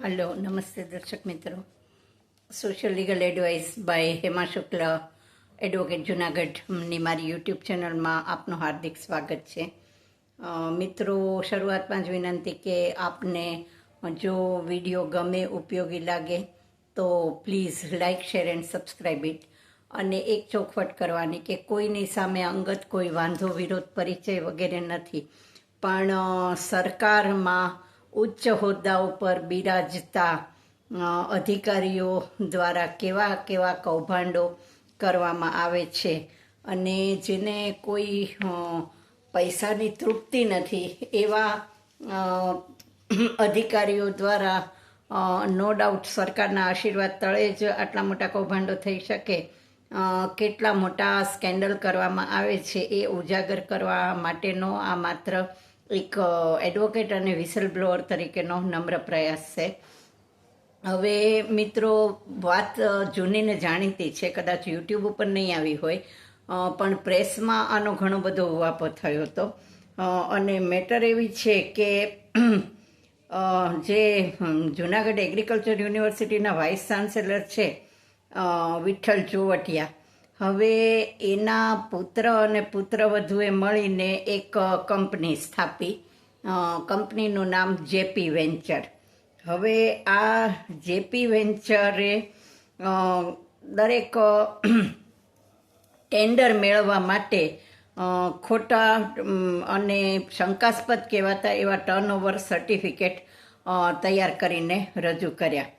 Hello નમસ્તે દર્શક મિત્રો social legal advice by Hema Shukla advocate જુનાગઢની મારી યુટ્યુબ ચેનલમાં આપનું હાર્દિક સ્વાગત છે મિત્રો શરૂઆતમાં જ વિનંતી કે આપને જો વીડિયો ગમે, ઉપયોગી લાગે, તો please like share and subscribe it અને એક ચોખવટ કરવાની કે કોઈની સામે અંગત કોઈ વાંધો, વિરોધ, પરિચય વગેરે નથી. પણ સરકારમાં ઉચ્ચ હોદ્દાઓ પર બિરાજતા અધિકારીઓ દ્વારા કેવા કેવા કૌભાંડો કરવામાં આવે છે અને જેને કોઈ પૈસાની તૃપ્તિ નથી, એવા અધિકારીઓ દ્વારા નો ડાઉટ સરકારના આશીર્વાદ તળે જ આટલા મોટા કૌભાંડો થઈ શકે કેટલા મોટા સ્કેન્ડલ કરવામાં આવે છે એ ઉજાગર કરવા માટેનો આ માત્ર એક એડવોકેટ અને વિસલ બ્લોઅર તરીકેનો નમ્ર પ્રયાસ છે. હવે મિત્રો, વાત જૂનીને જાણીતી છે, કદાચ યુટ્યુબ ઉપર નહીં આવી હોય પણ પ્રેસમાં આનો ઘણો બધો વાપો થયો હતો. અને મેટર એવી છે કે જે જુનાગઢ એગ્રીકલ્ચર યુનિવર્સિટીના વાઇસ ચાન્સેલર છે વિઠ્ઠલ ચોવટિયા હવે એના પુત્ર અને પુત્રવધુએ મળીને એક કંપની સ્થાપી. કંપનીનું નામ જેપી વેન્ચર. હવે આ જેપી વેન્ચરે દરેક ટેન્ડર મેળવવા માટે ખોટા અને શંકાસ્પદ કહેવાતા એવા ટર્નઓવર સર્ટિફિકેટ તૈયાર કરીને રજૂ કર્યા.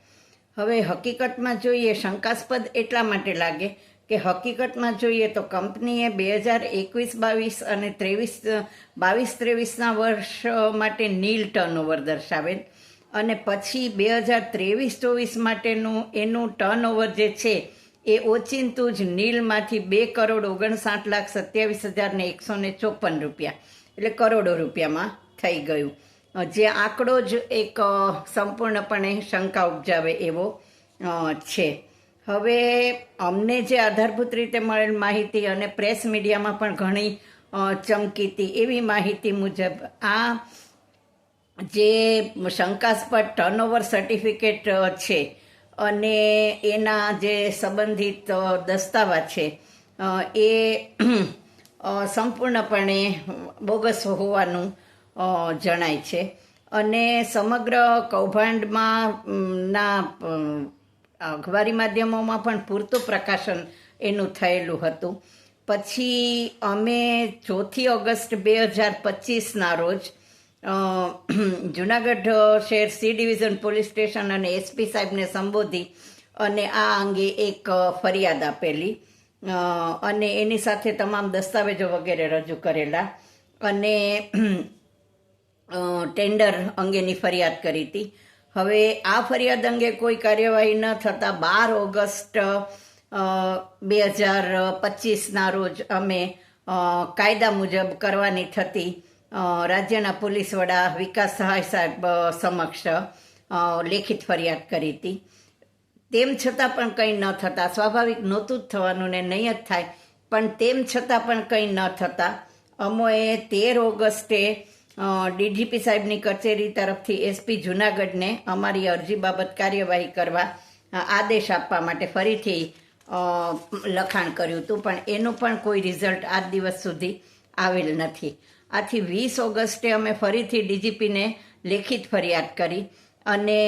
હવે હકીકતમાં જોઈએ, શંકાસ્પદ એટલા માટે લાગે કે હકીકતમાં જોઈએ તો કંપનીએ બે હજાર એકવીસ, બાવીસ અને ત્રેવીસ, બાવીસ, ત્રેવીસના વર્ષ માટે નીલ ટર્નઓવર દર્શાવેલ અને પછી બે હજાર ત્રેવીસ, ચોવીસ માટેનું એનું ટર્નઓવર જે છે, એ ઓચિંતું જ નીલમાંથી બે કરોડ ઓગણસાઠ લાખ સત્યાવીસ હજાર ને એકસો ને ચોપન રૂપિયા, એટલે કરોડો રૂપિયામાં થઈ ગયું. જે આંકડો જ એક સંપૂર્ણપણે શંકા ઉપજાવે એવો છે. હવે અમને જે આધારભૂત રીતે મળેલ માહિતી અને પ્રેસ મીડિયામાં પણ ઘણી ચમકીતી એવી માહિતી મુજબ આ જે શંકાસ્પદ ટર્નઓવર સર્ટિફિકેટ છે અને એના જે સંબંધિત દસ્તાવેજ છે એ સંપૂર્ણપણે બોગસ હોવાનું જણાય છે. અને સમગ્ર કૌભાંડમાં ના અખબારી માધ્યમોમાં પણ પૂરતું પ્રકાશન એનું થયેલું હતું. પછી અમે ચોથી ઓગસ્ટ બે હજાર પચીસના રોજ જુનાગઢ શહેર સી ડિવિઝન પોલીસ સ્ટેશન અને એસપી સાહેબને સંબોધી અને આ અંગે એક ફરિયાદ આપેલી. અને એની સાથે તમામ દસ્તાવેજો વગેરે રજૂ કરેલા અને ટેન્ડર અંગેની ફરિયાદ કરી હતી. હવે આ ફરિયાદ અંગે કોઈ કાર્યવાહી ન થતાં બાર ઓગસ્ટ બે હજાર પચીસના રોજ અમે કાયદા મુજબ કરવાની થતી રાજ્યના પોલીસ વડા વિકાસ સહાય સાહેબ સમક્ષ લેખિત ફરિયાદ કરી હતી. તેમ છતાં પણ કંઈ ન થતાં. સ્વાભાવિક નહોતું જ થવાનું ને નહીં જ થાય. પણ તેમ છતાં પણ કંઈ ન થતાં. અમોએ તેર ઓગસ્ટે ડીજીપી સાહેબની કચેરી તરફથી એસપી જુનાગઢને અમારી અરજી બાબત કાર્યવાહી કરવા આદેશ આપવા માટે ફરીથી લખાણ કર્યું હતું. પણ એનું પણ કોઈ રિઝલ્ટ આજ દિવસ સુધી આવેલ નથી. આથી વીસ ઓગસ્ટે અમે ફરીથી ડીજીપીને લેખિત ફરિયાદ કરી અને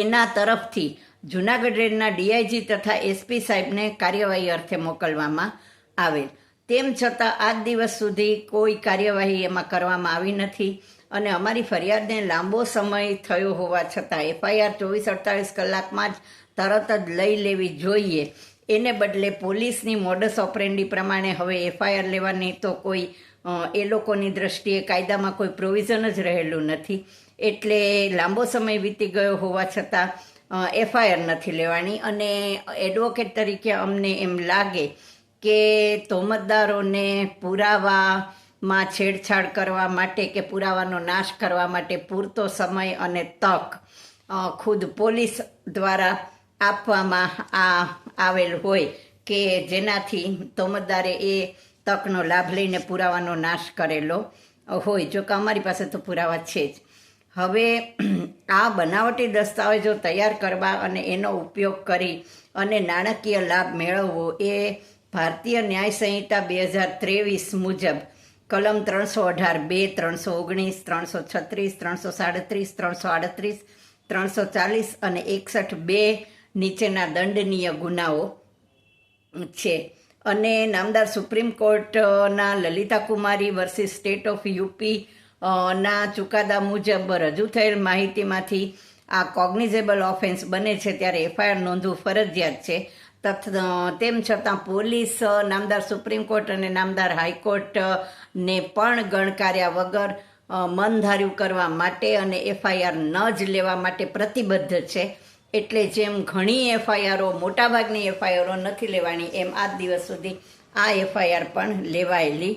એના તરફથી જુનાગઢ રેન્જના ડીઆઈજી તથા એસપી સાહેબને કાર્યવાહી અર્થે મોકલવામાં આવેલ. તેમ છતાં આજ દિવસ સુધી કોઈ કાર્યવાહી એમાં કરવામાં આવી નથી અને અમારી ફરિયાદને લાંબો સમય થયો હોવા છતાં એફઆઈઆર ચોવીસ અડતાલીસ કલાકમાં જ તરત જ લઈ લેવી જોઈએ. એને બદલે પોલીસની મોડસ ઓપરેન્ડી પ્રમાણે હવે એફઆઈઆર લેવાની તો કોઈ એ લોકોની દ્રષ્ટિએ કાયદામાં કોઈ પ્રોવિઝન જ રહેલું નથી. એટલે લાંબો સમય વીતી ગયો હોવા છતાં એફઆઈઆર નથી લેવાની અને એડવોકેટ તરીકે અમને એમ લાગે કે તોમતદારોને પુરાવામાં છેડછાડ કરવા માટે કે પુરાવાનો નાશ કરવા માટે પૂરતો સમય અને તક ખુદ પોલીસ દ્વારા આપવામાં આ આવેલ હોય કે જેનાથી તોમતદારે એ તકનો લાભ લઈને પુરાવાનો નાશ કરેલો હોય. જો કે અમારી પાસે તો પુરાવા છે જ. હવે આ બનાવટી દસ્તાવેજો તૈયાર કરવા અને એનો ઉપયોગ કરી અને નાણાકીય લાભ મેળવવો એ ભારતીય ન્યાય સંહિતા બે હજાર ત્રેવીસ મુજબ કલમ ત્રણસો અઢાર બે, ત્રણસો ઓગણીસ, ત્રણસો છત્રીસ, ત્રણસો સાડત્રીસ, ત્રણસો આડત્રીસ, ત્રણસો ચાલીસ અને એકસઠ બે નીચેના દંડનીય ગુનાઓ છે. અને નામદાર સુપ્રીમ કોર્ટના Lalita Kumari versus state of UP ના ચુકાદા મુજબ રજૂ થયેલ માહિતીમાંથી આ કોગ્નિઝેબલ ઓફેન્સ બને છે ત્યારે એફઆઈઆર નોંધવું ફરજિયાત છે. તેમ છતાં પોલીસ, નામદાર સુપ્રીમ કોર્ટ અને નામદાર હાઈકોર્ટ ને પણ ગણકાર્યા વગર મનધાર્યું કરવા માટે અને એફઆઈઆર ન જ લેવા માટે પ્રતિબદ્ધ છે. એટલે જેમ ઘણી એફઆઈઆરો, મોટાભાગની એફઆઈઆરો નથી લેવાની, એમ આજ દિવસ સુધી આ એફઆઈઆર પણ લેવાયેલી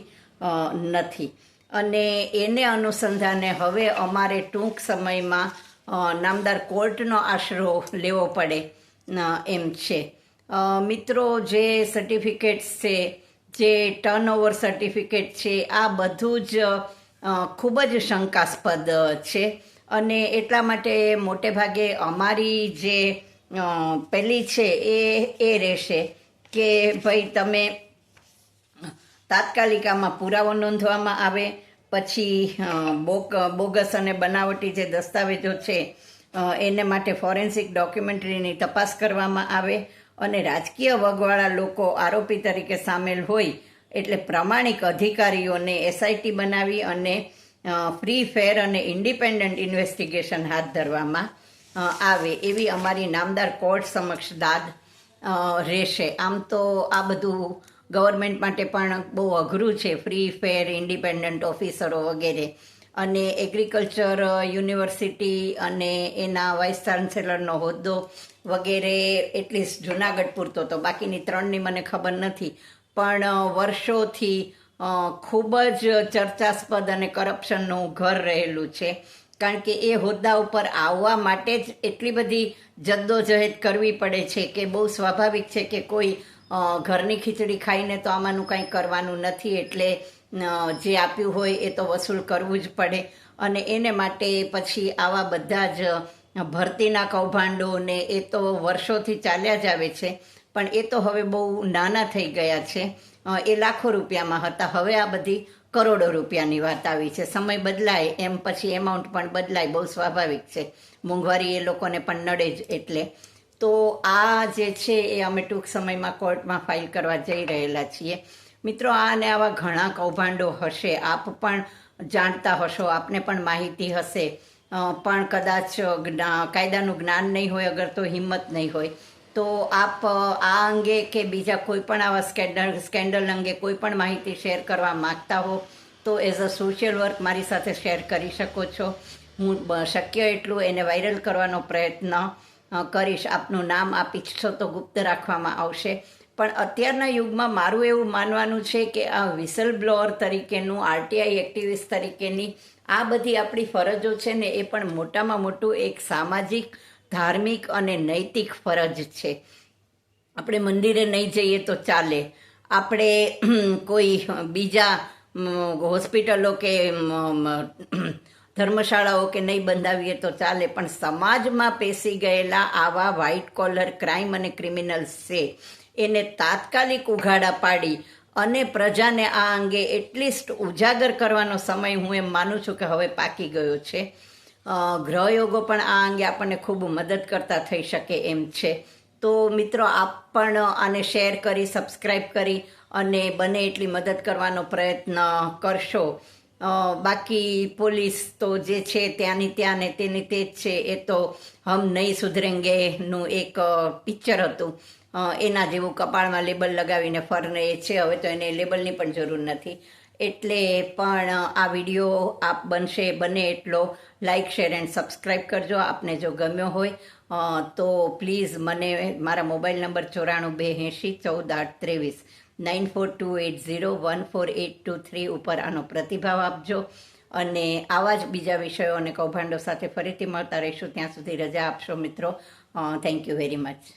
નથી. અને એને અનુસંધાને હવે અમારે ટૂંક સમયમાં નામદાર કોર્ટનો આશરો લેવો પડે એમ છે. મિત્રો, જે સર્ટિફિકેટ્સ છે, જે ટર્નઓવર સર્ટિફિકેટ છે, આ બધું જ ખૂબ જ શંકાસ્પદ છે. અને એટલા માટે મોટે ભાગે અમારી જે પહેલી છે એ એ રહેશે કે ભાઈ તમે તાત્કાલિકામાં પુરાવો નોંધવામાં આવે, પછી બોક, બોગસ અને બનાવટી જે દસ્તાવેજો છે એને માટે ફોરેન્સિક ડોક્યુમેન્ટરીની તપાસ કરવામાં આવે અને રાજકીય વગવાળા લોકો આરોપી તરીકે સામેલ હોય એટલે પ્રામાણિક અધિકારીઓને એસઆઈટી બનાવી અને ફ્રી ફેર અને ઇન્ડિપેન્ડન્ટ ઇન્વેસ્ટિગેશન હાથ ધરવામાં આવે એવી અમારી નામદાર કોર્ટ સમક્ષ દાદ રહેશે. આમ તો આ બધું ગવર્મેન્ટ માટે પણ બહુ અઘરું છે. ફ્રી ફેર ઇન્ડિપેન્ડન્ટ ઓફિસરો વગેરે. અને એગ્રીકલ્ચર યુનિવર્સિટી અને એના વાઇસ ચાન્સેલરનો હોદ્દો વગેરે એટલીસ્ટ જુનાગઢ પૂરતો તો. બાકીની ત્રણની મને ખબર નથી. પણ વર્ષોથી ખૂબ જ ચર્ચાસ્પદ અને કરપ્શનનું ઘર રહેલું છે. કારણ કે એ હોદ્દા ઉપર આવવા માટે જ એટલી બધી જદ્દોજહેદ કરવી પડે છે કે બહુ સ્વાભાવિક છે કે કોઈ ઘરની ખીચડી ખાઈને તો આમાંનું કંઈ કરવાનું નથી. એટલે જે આપ્યું હોય એ તો વસૂલ કરવું જ પડે. અને એને માટે પછી આવા બધા જ ભરતીના કૌભાંડો ને એ તો વર્ષોથી ચાલ્યા જ આવે છે. પણ એ તો હવે બહુ નાના થઈ ગયા છે. એ લાખો રૂપિયામાં હતા. હવે આ બધી કરોડો રૂપિયાની વાત આવી છે. સમય બદલાય, એમ પછી એમાઉન્ટ પણ બદલાય, બહુ સ્વાભાવિક છે. મોંઘવારી એ લોકોને પણ નડે જ એટલે. તો આ જે છે એ અમે ટૂંક સમયમાં કોર્ટમાં ફાઇલ કરવા જઈ રહેલા છીએ. મિત્રો આ અને આવા ઘણા કૌભાંડો હશે. આપ પણ જાણતા હશો, આપને પણ માહિતી હશે. પણ કદાચ કાયદાનું જ્ઞાન નહીં હોય, અગર તો હિંમત નહીં હોય. તો આપ આ અંગે કે બીજા કોઈ પણ આવા સ્કેન્ડલ સ્કેન્ડલ અંગે કોઈ પણ માહિતી શેર કરવા માંગતા હો, તો એઝ અ સોશિયલ વર્ક મારી સાથે શેર કરી શકો છો. હું શક્ય એટલું એને વાયરલ કરવાનો પ્રયત્ન કરીશ. આપનું નામ આપ ઈચ્છો તો ગુપ્ત રાખવામાં આવશે. પણ અત્યારના યુગમાં મારું એવું માનવાનું છે કે આ વિસલ બ્લોઅર તરીકેનું આરટીઆઈ એક્ટિવિસ્ટ તરીકેની આ બધી આપણી ફરજો છે ને, એ પણ મોટામાં મોટું એક સામાજિક, ધાર્મિક અને નૈતિક ફરજ છે. આપણે મંદિરે નહીં જઈએ તો ચાલે. આપણે કોઈ બીજા હોસ્પિટલો કે ધર્મશાળાઓ કે નહીં બંધાવીએ તો ચાલે, પણ સમાજમાં પેસી ગયેલા આવા વ્હાઇટ કોલર ક્રાઇમ અને ક્રિમિનલ્સ છે. એને તાત્કાલિક ઉઘાડા પાડી અને પ્રજાને આ અંગે એટલીસ્ટ ઉજાગર કરવાનો સમય હું એમ માનું છું કે હવે પાકી ગયો છે. ગ્રહયોગો પણ આ અંગે આપણને ખૂબ મદદ કરતા થઈ શકે એમ છે. તો મિત્રો, આપ પણ આને શેર કરી સબસ્ક્રાઈબ કરી અને બને એટલી મદદ કરવાનો પ્રયત્ન કરશો. બાકી પોલીસ તો જે છે ત્યાંની ત્યાં ને તેની તે જ છે, એ તો હમ નહીં સુધરેંગે નું એક પિક્ચર હતું. એના જેવું કપાળમાં લેબલ લગાવીને ફરને એ છે, હવે તો એને લેબલની પણ જરૂર નથી. એટલે પણ આ વીડિયો આપ બનશે, બને એટલો લાઇક શેર એન્ડ સબસ્ક્રાઈબ કરજો. આપને જો ગમ્યો હોય તો પ્લીઝ મને મારા મોબાઈલ નંબર ચોરાણું બે એંશી ચૌદ આઠ ત્રેવીસ nine four two eight zero one four eight two three ઉપર આનો પ્રતિભાવ આપજો. અને આવા જ બીજા વિષયો અને કૌભાંડો સાથે ફરીથી મળતા રહીશું. ત્યાં સુધી રજા આપશો મિત્રો. Thank you very much